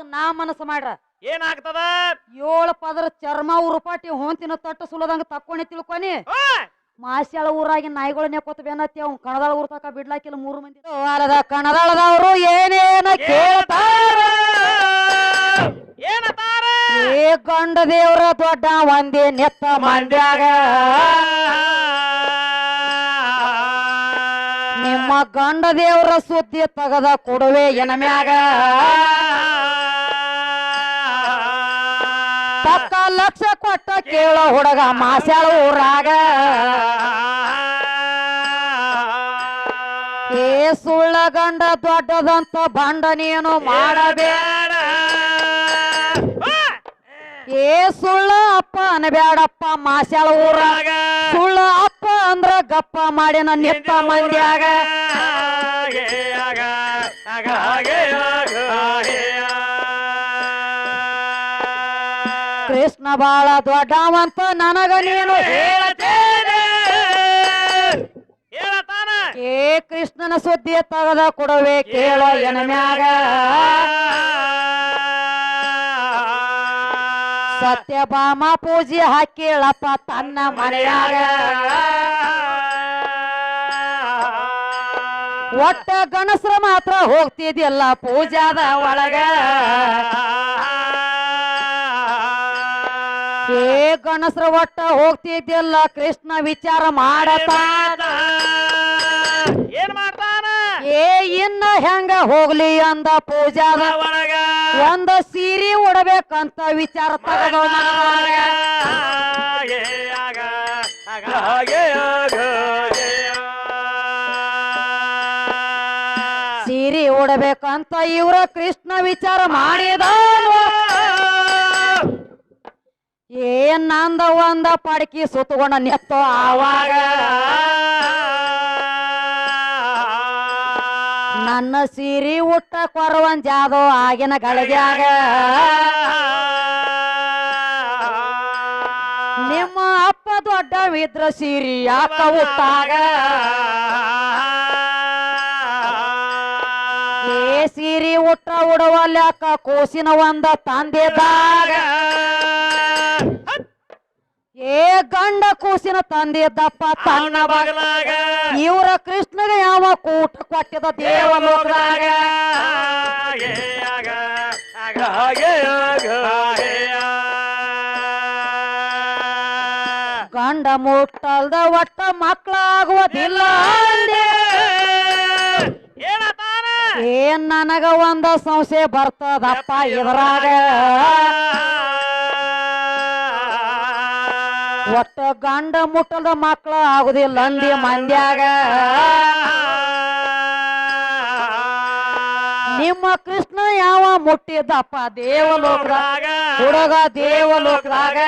ಇವತ್ತು ನಾ ಮನಸ್ಸು ಮಾಡ್ರ. ಏನಾಗ್ತದ? ಏಳು ಪದರ ಚರ್ಮ ಉರುಪಾಟಿ ಹೊಂತಿನ ತಟ್ಟು ಸುಲದಂಗ ತಕ್ಕೊಂಡಿ ತಿಳ್ಕೊನಿ. ಮಾಸ್ಯಾಳ ಊರಾಗಿ ನಾಯಿಗಳ ಕೊತ್ತ ಬೇನತ್ತಿ ಅವ್ನು ಕಣದಾಳ ಊರ್ ತಕ ಬಿಡ್ಲಾಕಿಲ್ಲ ಮೂರು ಮಂದಿ. ವಾರದ ಕಣದಾಳದವರು ಏನೇನ ಕೇಳ್ತಾರ? ಏನತಾರ ಏ ಗಂಡ ದೇವ್ರ ದೊಡ್ಡ ಒಂದೇ ನೆತ್ತ ಮಂಡ್ಯಾಗ. ನಿಮ್ಮ ಗಂಡ ದೇವ್ರ ಸುದ್ದಿ ತಗದ ಕೊಡುವೆ ಎನ ಲಕ್ಷ ಕೊಟ್ಟ ಕೇಳೋ ಹುಡುಗ ಮಾಸ್ಯಾಳ ಊರಾಗ. ಏ ಸುಳ್ಳ ಗಂಡ ದೊಡ್ಡದಂತ ಬಂಡ ನೀನು ಮಾಡಬೇಡ. ಏ ಸುಳ್ಳ ಅಪ್ಪ ಅನ್ಬೇಡಪ್ಪ ಮಾಸ್ಯಾಳ ಊರಾಗ. ಸುಳ್ಳ ಅಪ್ಪ ಅಂದ್ರ ಗಪ್ಪ ಮಾಡಿನ ನಿತ್ತ ಮಂದ್ಯಾಗ. ಕೃಷ್ಣ ಬಾಳ ದೊಡ್ಡವಂತ ನನಗ ನೀನು ಏ ಕೃಷ್ಣನ ಸುದ್ದಿ ತಗದ ಕೊಡವೆ ಕೇಳ ಸತ್ಯ ಬಾಮ ಪೂಜೆ ಹಾಕಿಳಪ್ಪ ತನ್ನ ಮನೆಯಾಗ. ಒಟ್ಟ ಗಣಸರ ಮಾತ್ರ ಹೋಗ್ತಿದ್ಯಲ್ಲ ಪೂಜಾದ ಒಳಗ. ಗಣಸರ ಒಟ್ಟ ಹೋಗ್ತಿದ್ದಿಲ್ಲ ಕೃಷ್ಣ ವಿಚಾರ ಮಾಡತಾನ. ಏನ್ ಮಾಡ್ತಾನ? ಏ ಇನ್ನ ಹೆಂಗ ಹೋಗ್ಲಿ ಅಂದ ಪೂಜಾ. ಒಳಗ. ಒಂದ ಸೀರೆ ಉಡಬೇಕಂತ ವಿಚಾರ ತಗದೋ ಸೀರೆ ಉಡಬೇಕಂತ ಇವ್ರ ಕೃಷ್ಣ ವಿಚಾರ ಮಾಡಿದ. ಏನ್ ನಂದ ಒಂದ ಪಡಕಿ ಸುತ್ತಗೊಂಡ ನೆತ್ತೋ ಆವಾಗ? ನನ್ನ ಸೀರೆ ಉಟ್ಟ ಕೊರವನ್ ಜಾದೋ ಆಗಿನ ಗಳಿಗ್ಯಾಗ. ನಿಮ್ಮ ಅಪ್ಪ ದೊಡ್ಡ ವಿದ್ರ ಸೀರಿ ಯಾಕ ಉಟ್ಟಾಗ? ಏ ಸೀರಿ ಉಟ್ಟ ಉಡವಲ್ಯಾಕ ಕೂಸಿನ ಒಂದ ತಂದೆದಾಗ. ಏ ಗಂಡ ಕೂಸಿನ ದಪ್ಪ ತನ್ನ ಬಗಲಾಗ. ಇವ್ರ ಕೃಷ್ಣನ ಯಾವ ಕೂಟ ಕೊಟ್ಟಿದ ದೇವಲೋಕದಾಗ ಗಂಡ ಮುಟ್ಟಲ್ದ ಒಟ್ಟ ಮಕ್ಕಳಾಗುವುದಿಲ್ಲ ಅಂದೆ. ಏನತಾನ ಏನ್ ನನಗ ಒಂದ ಸಂಶಯ ಬರ್ತದಪ್ಪ ಇದ್ರಾಗ. ಒಟ್ಟ ಗಂಡ ಮುಟ್ಟದ ಮಕ್ಕಳ ಆಗುದಿಲ್ಲ ಅಂದಿ ಮಂದ್ಯಾಗ. ನಿಮ್ಮ ಕೃಷ್ಣ ಯಾವ ಮುಟ್ಟಿದ್ದಪ್ಪ ದೇವಲೋಕದಾಗ? ಹುಡುಗ ದೇವಲೋಕದಾಗ.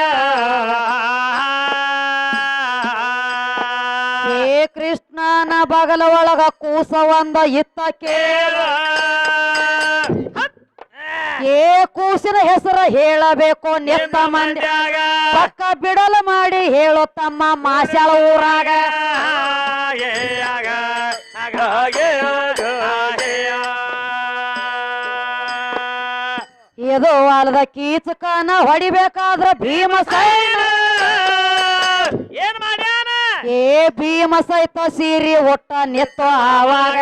ಏ ಕೃಷ್ಣನ ಬಗಲ ಒಳಗ ಕೂಸ ಒಂದ ಇತ್ತ ಕೇಳ. ಏ ಕೂಸಿನ ಹೆಸರ ಹೇಳಬೇಕು ನೆತ್ತ ಮಂದಿ. ಪಕ್ಕ ಬಿಡಲು ಮಾಡಿ ಹೇಳು ತಮ್ಮ ಮಾಸ್ಯಾಳ ಊರಾಗ. ಇದು ಅಲ್ಲದ ಕೀಚಕನ ಹೊಡಿಬೇಕಾದ್ರ ಭೀಮ ಏನ್ ಮಾಡ್ಯಾನ? ಏ ಭೀಮ ಸಹಿತ ಸೀರಿ ಒಟ್ಟ ನೆತ್ತ ಆವಾಗ.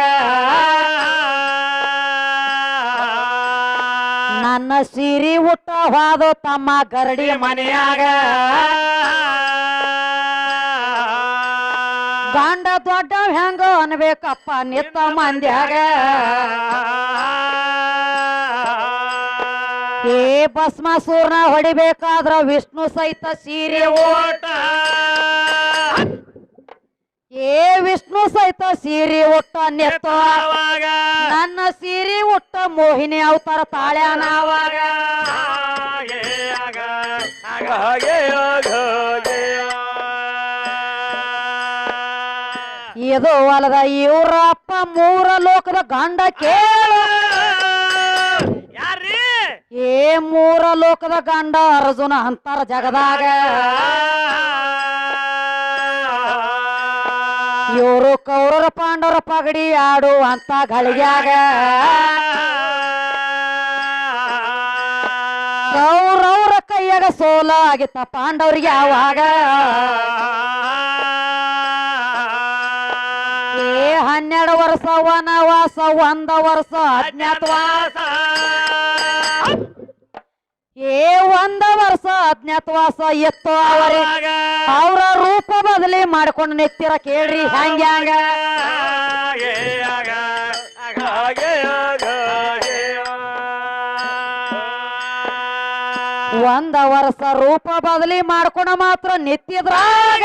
ನನ್ನ ಸಿರಿ ಹುಟ್ಟ ಹೋದು ತಮ್ಮ ಗರಡಿ ಮನೆಯಾಗ. ಗಂಡ ದೊಡ್ಡ ಹೆಂಗ ಅನ್ಬೇಕಪ್ಪ ನಿತ್ತ ಮಂದ್ಯಾಗ. ಏ ಭಸ್ಮಾಸೂರ್ನ ಹೊಡಿಬೇಕಾದ್ರ ವಿಷ್ಣು ಸಹಿತ ಸೀರೆ ಓಟ. ವಿಷ್ಣು ಸಹಿತ ಸೀರೆ ಉಟ್ಟ ನೆತ್ತ. ನನ್ನ ಸೀರೆ ಉಟ್ಟ ಮೋಹಿನಿ ಅವತಾರ ತಾಳ್ಯಾನ ಅವಾಗ. ಇದು ಅಲ್ಲದ ಇವ್ರ ಅಪ್ಪ ಮೂರ ಲೋಕದ ಗಂಡ ಕೇಳ. ಏ ಮೂರ ಲೋಕದ ಗಂಡ ಅರ್ಜುನ ಅಂತಾರ ಜಗದಾಗ. ಇವರು ಕೌರರ ಪಾಂಡವರ ಪಗಡಿ ಆಡು ಅಂತ ಗಳಿಗ್ಯಾಗ ಕೌರವರ ಕೈಯಾಗ ಸೋಲ ಆಗಿತ್ತ ಪಾಂಡವ್ರಿಗೆ ಯಾವಾಗ ಏ ಹನ್ನೆರಡು ವರ್ಷ ವನವಾಸ, ಒಂದ ವರ್ಷ ಅಜ್ಞಾತವಾಸ. ಏ ಒಂದ ವರ್ಷ ಅಜ್ಞಾತವಾಸ ಎತ್ತು ಅವರೇ. ಅವರ ರೂಪ ಬದಲಿ ಮಾಡ್ಕೊಂಡು ನಿತ್ತಿರ ಕೇಳ್ರಿ ಹ್ಯಾಂಗ ಹ್ಯಾಂಗ ಒಂದ ವರ್ಷ ರೂಪ ಬದಲಿ ಮಾಡ್ಕೊಂಡು ಮಾತ್ರ ನಿತ್ಯದ್ರಾಗ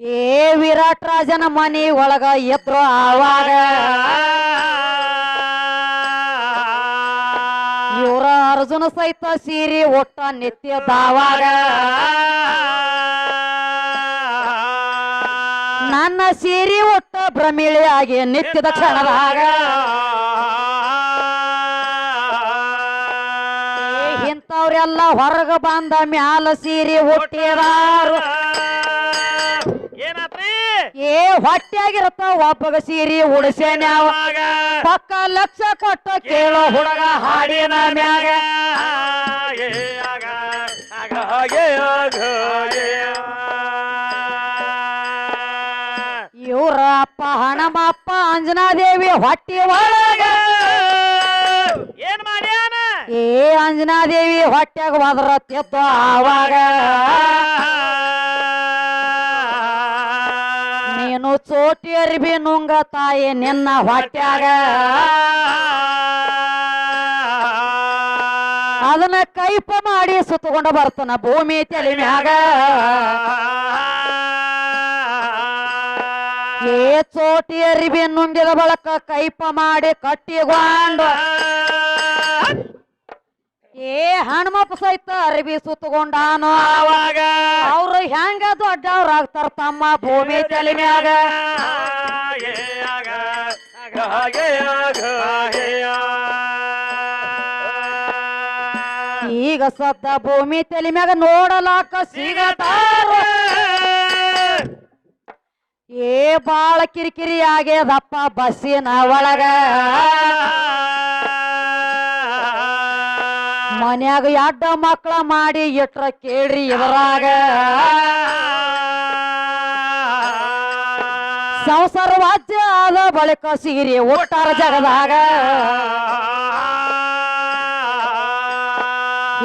ಏ ವಿರಾಟ್ ರಾಜನ ಮನಿ ಒಳಗ ಎದ್ರು ಆವಾಗ? ಅರ್ಜುನ ಸಹಿತ ಸೀರಿ ಒಟ್ಟ ನಿತ್ಯದಾವಾಗ ನನ್ನ ಸೀರಿ ಒಟ್ಟ ಭ್ರಮಿಳಿಯಾಗಿ ನಿತ್ಯದ ಕ್ಷಣದಾಗ. ಇಂಥವ್ರೆಲ್ಲ ಹೊರಗ ಬಂದ ಮ್ಯಾಲ ಸೀರಿ ಏ ಹೊಟ್ಟೆಯಾಗಿರತ್ತ ಒಬ್ಬಗ ಸೀರಿ ಉಡಿಸೇನ್ಯಾವ ಪಕ್ಕ ಲಕ್ಷ ಕೊಟ್ಟ ಕೇಳೋ ಹುಡುಗ ಹಾಡಿನ ಮ್ಯಾಗ. ಇವರಪ್ಪ ಅಪ್ಪ ಹಣಮಪ್ಪ ಅಂಜನಾದೇವಿ ಹೊಟ್ಟಿ ಒಳಗ. ಏನ್ ಮಾಡ್ಯಾನ? ಏ ಅಂಜನಾದೇವಿ ಹೊಟ್ಟೆಗ ತಿದ್ದು ಆವಾಗ. ನೀನು ಚೋಟಿ ಅರಿಬಿ ನುಂಗ ತಾಯಿ ನಿನ್ನ ಹೊಟ್ಯಾಗ. ಅದನ್ನ ಕೈಪ ಮಾಡಿ ಸುತ್ತಕೊಂಡು ಬರ್ತಾನ ಭೂಮಿ ತಲೆ ಮ್ಯಾಗ. ಏ ಚೋಟಿ ಅರಿಬಿ ನುಂಗಿದ ಬಳಕ ಕೈಪ ಮಾಡಿ ಕಟ್ಟಿಗೊಂಡು. ಏ ಹಣ್ಮಪ್ಪ ಸಹಿತ ಅರಬಿ ಸುತ್ತಗೊಂಡಾನು ಆವಾಗ? ಅವ್ರು ಹೆಂಗ ದೊಡ್ಡವ್ರಾಗ್ತಾರ ತಮ್ಮ ಭೂಮಿ ತಲೆ ಮ್ಯಾಗ? ಈಗ ಸತ್ತ ಭೂಮಿ ತಲೆ ಮ್ಯಾಗ ನೋಡಲಾಕ ಸಿಗತಾರ ಏ ಬಾಳ ಕಿರಿಕಿರಿ ಆಗ್ಯದಪ್ಪ ಬಸ್ಸಿನ ಒಳಗ. ಮನ್ಯಾಗ ಎಡ್ಡ ಮಕ್ಕಳ ಮಾಡಿ ಇಟ್ರ ಕೇಳ್ರಿ ಇದರಾಗ. ಸಂಸಾರ ವಾಜ್ಯ ಆದ ಬಳಿಕ ಸಿಗಿರಿ ಒಟ್ಟಾರ ಜಗದಾಗ.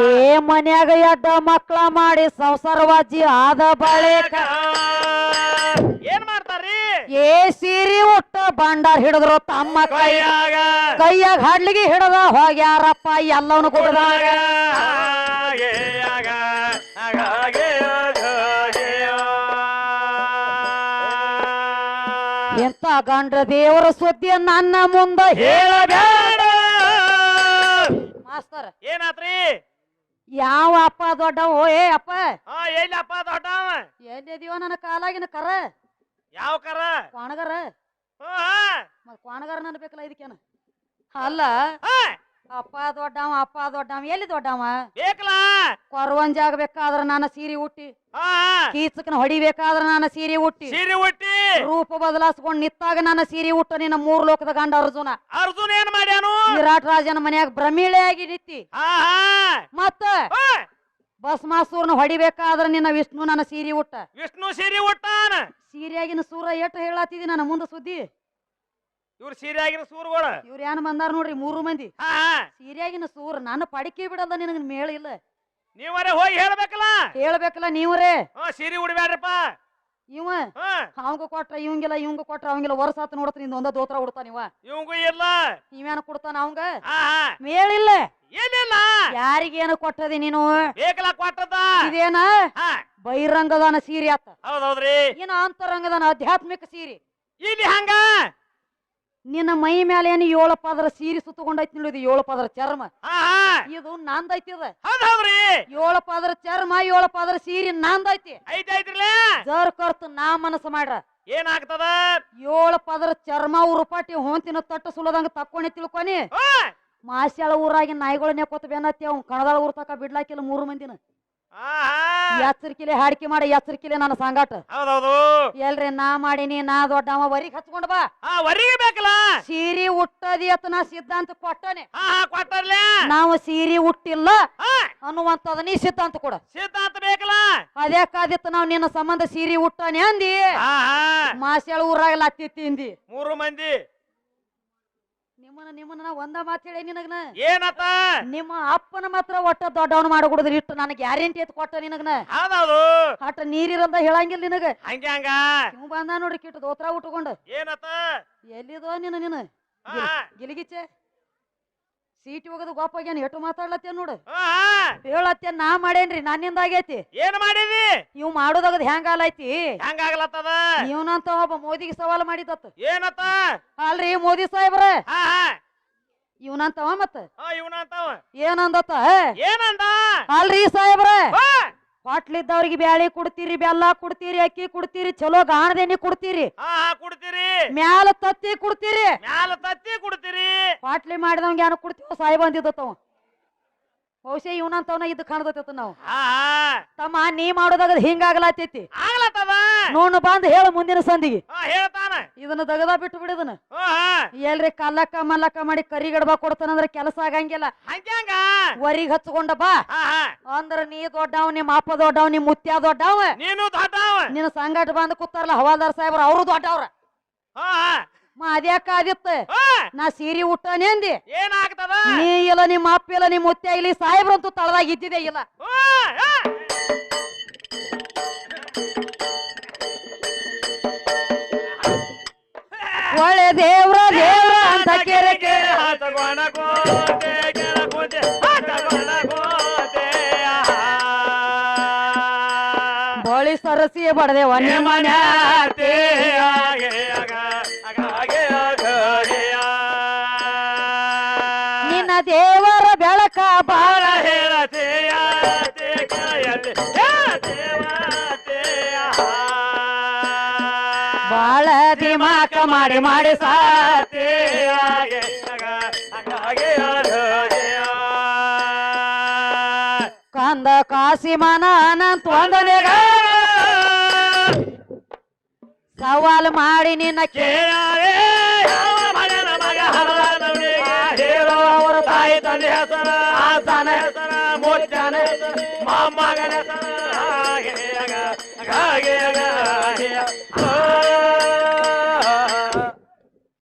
ಏ ಮನ್ಯಾಗ ಎಡ್ಡ ಮಕ್ಕಳ ಮಾಡಿ ಸಂಸಾರ ವಾಜ್ಯ ಆದ ಬಳಿಕ ಏನ್ ಮಾಡ್ತಾರ್ರಿ? ಏ ಸೀರೆ ಭಂಡಾರ ಹಿಡಿದ್ರು ತಮ್ಮ ಕೈಯಾಗ. ಕೈಯಾಗ ಹಡ್ಲಿಗೆ ಹಿಡದ ಹೋಗ್ಯಾರಪ್ಪ ಎಲ್ಲವನು ಕೊಡದ ಎಂತ ಗಂಡ್ರ ದೇವರ ಸುದ್ದಿ ನನ್ನ ಮುಂದ ಹೇಳಬೇಡ. ಮಾಸ್ತರ್. ಏನಾತ್ರಿ? ಯಾವ ಅಪ್ಪ ದೊಡ್ಡವ? ಏ ಅಪ್ಪ. ಹಾ ಎಲ್ಲಪ್ಪ ದೊಡ್ಡವ? ಎಲ್ಲಿದೀವ ನನ್ನ ಕಾಲಾಗಿನ ಕರ. ಯಾವ ಕರ? ಕ್ವಾಣಗರ ಹ್ಮ್, ಕೋಣಗಾರ ಅನ್ಬೇಕಲ್ಲ ಇದಕ್ಕೇನ? ಅಲ್ಲ ಅಪ್ಪ ದೊಡ್ಡವ ಅಪ್ಪ ದೊಡ್ಡವ ಎಲ್ಲಿ ದೊಡ್ಡವ? ಬೇಕಲ್ಲ. ಕೊರವಂಜಾಗ ಬೇಕಾದ್ರ ನಾನು ಸೀರೆ ಹುಟ್ಟಿ ಕೀಚಕನ ಹೊಡಿಬೇಕಾದ್ರ ನಾನು ಸೀರೆ ಹುಟ್ಟಿ ಸೀರೆ ಹುಟ್ಟಿ ರೂಪ ಬದಲಾಸ್ಕೊಂಡ್ ನಿತ್ತಾಗ ನಾನು ಸೀರೆ ಉಟ್ಟ ನಿನ್ನ ಮೂರ್ ಲೋಕದ ಗಂಡ ಅರ್ಜುನ. ಅರ್ಜುನ ಏನ್ ಮಾಡ್ಯಾನು? ವಿರಾಟ್ ರಾಜನ ಮನ್ಯಾಗ ಭ್ರಮಿಳೆಯಾಗಿ ನಿತ್ತಿ. ಮತ್ತ ಭಸ್ಮಾಸೂರ್ನ ಹೊಡಿಬೇಕಾದ್ರ ನಿನ್ನ ವಿಷ್ಣು ನನ್ನ ಸೀರಿ ಉಟ್ಟ. ವಿಷ್ಣು ಸೀರಿ ಉಟ್ಟಾನ? ಸೀರಿಯಾಗಿನ ಸೂರ ಎಟ್ಟು ಹೇಳತ್ತಿದಿ ನನ್ನ ಮುಂದ ಸುದ್ದಿ? ಇವ್ರು ಸೀರಿಯಾಗಿನ ಸೂರುಗಳು? ಇವ್ರ ಏನ್ ಬಂದಾರ ನೋಡ್ರಿ ಮೂರು ಮಂದಿ. ಹಾ ಸೀರೆಯಾಗಿನ ಸೂರ್ ನನ್ನ ಪಡಿಕೆ ಬಿಡಲ್ಲ ನಿನಗ ಮೇಳ ಇಲ್ಲ. ನೀವರೇ ಹೋಗಿ ಹೇಳ್ಬೇಕಲ್ಲ? ಹೇಳ್ಬೇಕಲ್ಲ ನೀವರೇ? ಹಾ ಸೀರೆ ಉಡ್ಬ್ಯಾಡ್ರಪ್ಪ. ಇವ? ಹಾ. ಅವಂಗ ಕೊಟ್ರ ಇವಂಗಿಲ್ಲ ಇವಂಗ ಕೊಟ್ರ ಅವಂಗಿಲ್ಲ ವರ್ಷ ಆತ ನೋಡತ್ತ ನಿಂದ ಒಂದ ದೋತ್ರ ಉಡ್ತಾನ ಇವ. ಇವಂಗೂ ಇಲ್ಲ. ಇವೇನ ಕೊಡ್ತಾನ ಅವಂಗ? ಮೇಳಿಲ್ಲ ಯಾರಿಗೇನು ಕೊಟ್ಟದಿ ನೀನು? ಏಕಲ ಕೊಟ್ಟದ ಇದೇನ? ಬಹಿರಂಗದಾನ ಸೀರೆ ಆತ. ಹೌದೌದ್ರಿ. ಏನ ಅಂತರಂಗದಾನ ಆಧ್ಯಾತ್ಮಿಕ ಸೀರೆ. ಇಲ್ಲಿ ಹಂಗ? ನಿನ್ನ ಮೈ ಮೇಲೆ ಏನು ಏಳು ಪದರ ಸೀರೆ ಸುತ್ತಕೊಂಡೈತಿ ನೋಡಿದು ಏಳು ಪದರ ಚರ್ಮ. ಇದು ನಂದೈತಿ ಅದ ಏಳು ಪದರ ಚರ್ಮ ಏಳು ಪದರ ಸೀರೆ ನಂದೈತಿ. ಜರ್ ಕರ್ತ ನಾ ಮನಸ್ಸು ಮಾಡ್ರ. ಏನಾಗ್ತದ? ಏಳು ಪದರ ಚರ್ಮ ಉರುಪಾಟಿ ಹೊಂತಿನ ತಟ್ಟ ಸುಲದಂಗ ತಕ್ಕೊಂಡಿ ತಿಳ್ಕೊನಿ. ಮಾಸ್ಯಾಳ ಊರಾಗಿ ನಾಯಿಗಳನ್ನೇ ಬೆನ್ನತ್ತೆ ಅವ್ನು ಕಣದಾಳ ಊರ್ ತಕ ಬಿಡ್ಲಾಕಿಲ್ಲ ಮೂರು ಮಂದಿನ. ಎಚ್ಚರಿಕೆಲೆ ಹಾಡಿಕೆ ಮಾಡಿ ಎಚ್ಚರಿಕೆಲೆ ನನ್ನ ಸಂಗಾಟ. ಹೌದೌದು. ಎಲ್ರಿ ನಾ ಮಾಡೀನಿ ನಾ ದೊಡ್ಡವ ವರಿಗ್ ಹಚ್ಕೊಂಡ್ ಬಾ. ವರಿಗೆ ಬೇಕಲ್ಲ? ಸೀರಿ ಉಟ್ಟದಿ ಅತ್ತ ನಾ ಸಿದ್ಧಾಂತ ಕೊಟ್ಟನೆ. ನಾವು ಸೀರಿ ಉಟ್ಟಿಲ್ಲ ಅನ್ನುವಂತದ ನೀ ಸಿದ್ಧಾಂತ ಕೊಡ. ಸಿದ್ಧಾಂತ ಬೇಕಲ್ಲ? ಅದೇ ಕಾದಿತ್ತು ನಾವು ನಿನ್ನ ಸಂಬಂಧ ಸೀರಿ ಹುಟ್ಟನೆ ಅಂದಿ. ಮಾಸ್ಯಾಳ ಊರಾಗಲ್ಲ ಲತ್ತಿ ತಿಂದಿ. ಮೂರು ಮಂದಿ. ನಿಮ್ಮನ್ನ ನಿಮ್ಮನ್ನ ನಾ ಒಂದ ಮಾತು ಹೇಳಿ ನಿನಗನ. ಏನತ್ತ ನಿಮ್ಮ ಅಪ್ಪನ ಮಾತ್ರ ಒಟ್ಟ ದೊಡ್ಡವನು ಮಾಡಿಕೊಡುದ್ರಿ ಇಟ್ಟು ನನಗೆ ಗ್ಯಾರಂಟಿ ಎತ್ ಕೊಟ್ಟ ನಿನಗನ. ಹೌದೌದು. ಅಟ್ಟ ನೀರಿರಂದ ಹೇಳಂಗಿಲ್ಲ ನಿನಗ. ಹಂಗೆ ಬಂದ ನೋಡ್ರಿ ಕಿಟ್ಟು ದೋತ್ರ ಉಟ್ಕೊಂಡು. ಏನತ್ತ ಎಲ್ಲಿದೋ ನಿನ್ನ ನಿನ್ನ ಗಿಲಿಗಿಚ್ಚೆ? ಸೀಟಿ ಹೋಗೋದು ಗೋಪಾಗ್ಯಾನ ಎಟ್ಟು ಮಾತಾಡ್ಲತ್ತೇನ್ ನೋಡು ಹಾ, ಹಾ. ಹೇಳತ್ತೇನ್ ನಾ ಮಾಡೇನ್ರಿ ನನ್ನಿಂದ ಆಗೈತಿ. ಏನ್ ಮಾಡಿದಿ? ಇವ್ ಮಾಡೋದಾಗದ್ ಹೆಂಗ್ ಆಲೈತಿ ಹೆಂಗಾಗ್ಲತ್ತದ ಇವನಂತ ಒಬ್ಬ ಮೋದಿಗೆ ಸವಾಲ್ ಮಾಡಿದತ್ತ ಏನತ್ತ? ಅಲ್ರಿ ಮೋದಿ ಸಾಹೇಬ್ರ. ಇವನಂತವ ಮತ್ತ? ಇವನಂತವ. ಏನಂದತ್ತ? ಏನಂದ? ಅಲ್ರಿ ಸಾಹೇಬ್ರ. ಹೋಟ್ಲಿದ್ದವ್ರಿಗೆ ಬ್ಯಾಳಿ ಕೊಡ್ತೀರಿ ಬೆಲ್ಲ ಕೊಡ್ತೀರಿ ಅಕ್ಕಿ ಕೊಡ್ತೀರಿ ಚಲೋ ಗಾಣದೇನಿ ಕೊಡ್ತೀರಿ. ಹಾ ಹಾ ಕುಡ್ತೀರಿ. ಮ್ಯಾಲ ತತ್ತಿ ಕೊಡ್ತೀರಿ. ಮ್ಯಾಲ ತತ್ತಿ ಕುಡ್ತೀರಿ. ಹೋಟ್ಲಿ ಮಾಡಿದವಂಗ ಏನು ಕೊಡ್ತೀವ ಬಂದಿದ್ದ ತವ ಬಹುಶಃ ಇವನಂತವನ ಇದ್ ಕಾಣದತ್ತ ನಾವು. ಹಾ ಹಾ. ತಮ್ಮ ನೀ ಮಾಡೋದಾಗ ಹಿಂಗಾಗಲತ್ತೈತಿ ಆಗ್ಲತ್ತದ ನೋಡ್ ಬಂದ್ ಹೇಳ ಮುಂದಿನ ಸಂದಿಗೆ. ಹೇಳ್ತಾನ. ಇದನ್ನ ದಗದ ಬಿಟ್ಟು ಬಿಡಿದನ ಎಲ್ರಿ ಕಲ್ಲಕ್ಕ ಮಲ್ಲಕ್ಕ ಮಾಡಿ ಕರಿ ಕೊಡ್ತಾನಂದ್ರೆ ಕೆಲಸ ಆಗಂಗಿಲ್ಲ. ವರಿಗ್ ಹಚ್ಕೊಂಡ ಬಾ. ಅಂದ್ರ ನೀ ದೊಡ್ಡವ್ ನಿಮ್ಮ ಅಪ್ಪ ದೊಡ್ಡವ್ ನಿಮ್ ಮುತ್ಯ ದೊಡ್ಡವ. ನೀನು ದೊಡ್ಡವ. ನಿನ್ನ ಸಂಗಟ ಬಂದ್ ಕೂತಾರಲ್ಲ ಹವಾಲ್ದಾರ್ ಸಾಹೇಬ್ರ ಅವರು ದೊಡ್ಡವ್ರ. ಅದ್ಯಾಕ ಆದಿತ್ತ. ನಾ ಸೀರಿ ಉಟ್ಟನೆ ಅಂದಿ. ಏನಾಗ್ತದ? ನೀ ಇಲ್ಲ ನಿಮ್ಮ ಅಪ್ಪ ಇಲ್ಲ ನಿಮ್ಮ ಮುತ್ಯ ಇಲ್ಲಿ ಸಾಹೇಬ್ರಂತೂ ತಳದಾಗ ಇದ್ದಿದೆ ಇಲ್ಲ. ಒಳ್ಳೆ ದೇವ್ರ ದೇವ್ರ ಅಂತ ಕೇರೆ ಕೆರೆ ಹತ್ತಗೊಣ ಕೋತೆ ಆಹಾ. ಬಳಿ ಸರಸಿ ಬಡದೆ ಒನ್ನೆ ಮನೆ. ನಿನ್ನ ದೇವರ ಬೆಳಕ ಬಾಳ ಬಾಳ ಹೇಳತೆಯ, ದಿಮಾಕ ಮಾಡಿ ಮಾಡಿ ಸಾತೆ. ಕಂದ ಕಾಸಿಮನ ಅನಂತ ಒಂದನೆಗ ಸವಾಲ್ ಮಾಡಿ ನಿನ್ನ ಕೇಳಾರೆ. ಅವರ ತಾಯಿ ತಂದೆ ಹೆಸರ ಆತನ ಹೆಸರ ಮೊಮ್ಮಗನ ಹೆಸರ. ಹಾಗೆ ಹಾಗೆ.